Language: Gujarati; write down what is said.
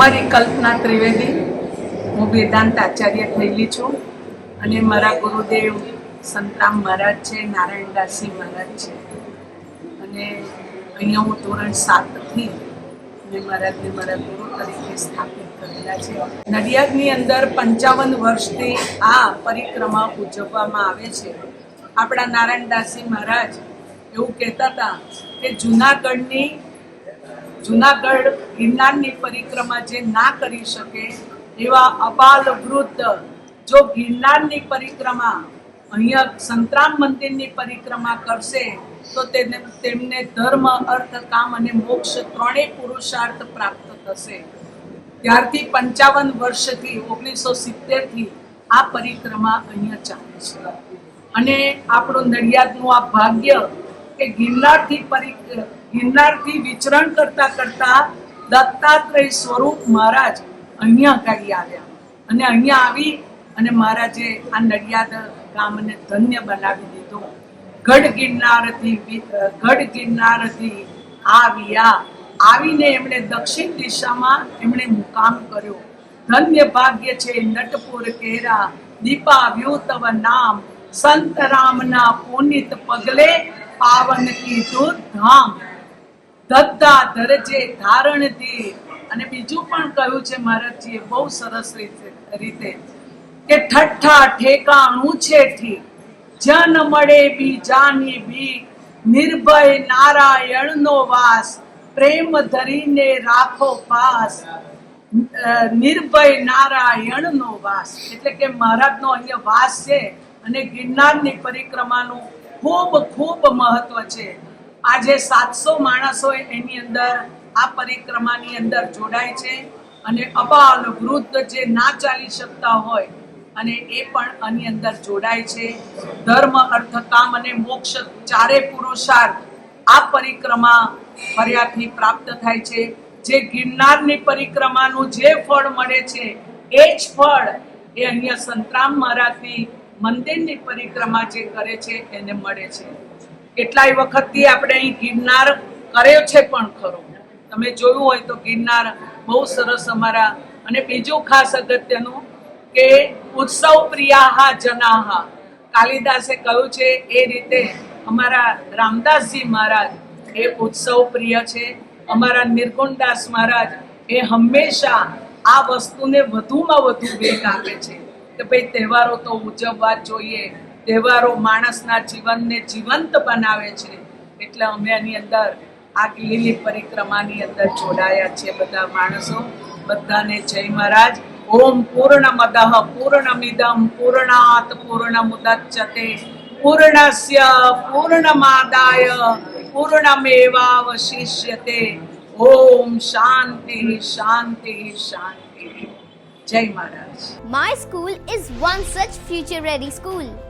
મારી કલ્પના ત્રિવેદી, હું વેદાંત આચાર્ય થયેલી છું અને મારા ગુરુદેવ સંતરામ મહારાજ છે, નારાયણદાસજી મહારાજ છે. અને અહીંયા હું ધોરણ સાતથી મેં મહારાજને મારા ગુરુ તરીકે સ્થાપિત કરેલા છે. નડિયાદની અંદર પંચાવન વર્ષથી આ પરિક્રમા ઉજવવામાં આવે છે. આપણા નારાયણદાસજી મહારાજ એવું કહેતા હતા કે જુનાગઢની જુનાગઢ ગિરનારની પરિક્રમા જે ના કરી શકે એવા અપાલ વૃદ્ધ જો ગિરનારની પરિક્રમા અહીંયા સંતરામ મંદિરની પરિક્રમા કરશે, તો તેને તેમને ધર્મ, અર્થ, કામ અને મોક્ષ ત્રણેય પુરુષાર્થ પ્રાપ્ત થશે. ત્યારથી પંચાવન વર્ષથી, ઓગણીસો સિત્તેરથી આ પરિક્રમા અહીંયા ચાલે છે. અને આપણું નડિયાદનું આ ભાગ્ય કે ગિરનારથી પરી ગિરનારથી વિચરણ કરતા કરતા દત્તાત્રેય સ્વરૂપ મહારાજ અહીંયા કાઢી આવ્યા. અને અહીંયા આવી અને મહારાજે આ નડિયાદ ગામને ધન્ય બનાવી દીધું. ગઢ ગિરનારથી ગઢ ગિરનારથી આવ્યા. આવીને એમણે દક્ષિણ દિશામાં એમણે મુકામ કર્યો. ધન્ય ભાગ્ય છે નટપુર કેરા દીપા વ્યુતવ નામ. સંત રામના પુનિત પગલે પાવન કીધું ધામ. દત્તા દરજે ધારણ દી. અને બીજું પણ કહ્યું છે મહારાજજીએ, બહુ સરસ રીતે કે ઠઠ્ઠા ઠેકાણું છે ઠીક. જન મળે બીજાની બી. નિર્ભય નારાયણનો વાસ, પ્રેમ ધરીને રાખો પાસ. નિર્ભય નિર્ભય નારાયણનો વાસ. એટલે કે મહારાજનો અહીંયા વાસ છે અને ગિરનારની પરિક્રમાનું ખૂબ ખૂબ મહત્વ છે. આજે સાતસો માણસો એની અંદર આ પરિક્રમાની અંદર જોડાય છે અને અબાલ વૃદ્ધ જે ના ચાલી શકતા હોય અને એ પણ આની અંદર જોડાય છે. ધર્મ, અર્થ, કામ અને મોક્ષ ચારે પુરુષાર્થ આ પરિક્રમા ફર્યાથી પ્રાપ્ત થાય છે. જે ગિરનારની પરિક્રમાનું જે ફળ મળે છે, એ જ ફળ એ અહીંયા સંતરામ મહારાજની મંદિરની પરિક્રમા જે કરે છે, એને મળે છે. કેટલાય વખતથી આપણે અહીં ગિરનાર કર્યો છે પણ ખરો. તમે જોયું હોય તો ગિરનાર બહુ સરસ અમારા, અને બીજું ખાસ અગત્યનું કે ઉત્સવ પ્રિયાહા જનાહા. કાલિદાસે કહ્યું છે, એ રીતે અમારા રામદાસજી મહારાજ એ ઉત્સવ પ્રિય છે. અમારા નિર્ગુણદાસ મહારાજ એ હંમેશા આ વસ્તુને વધુમાં વધુ વેગ આપે છે. કે ભાઈ તહેવારો તો ઉજવવા જોઈએ. તહેવારો માણસના જીવનને જીવંત બનાવે છે. એટલે અમે આની અંદર આ લીલી પરિક્રમાની અંદર જોડાયા છીએ બધા માણસો. બધાને જય મહારાજ. ઓમ પૂર્ણમદઃ પૂર્ણમિદમ પૂર્ણાત પૂર્ણમુદચ્યતે. પૂર્ણસ્ય પૂર્ણમાદાય પૂર્ણમેવાવશિષ્યતે. ઓમ શાંતિ શાંતિ શાંતિ. જય મહારાજ. My school is one such future ready school.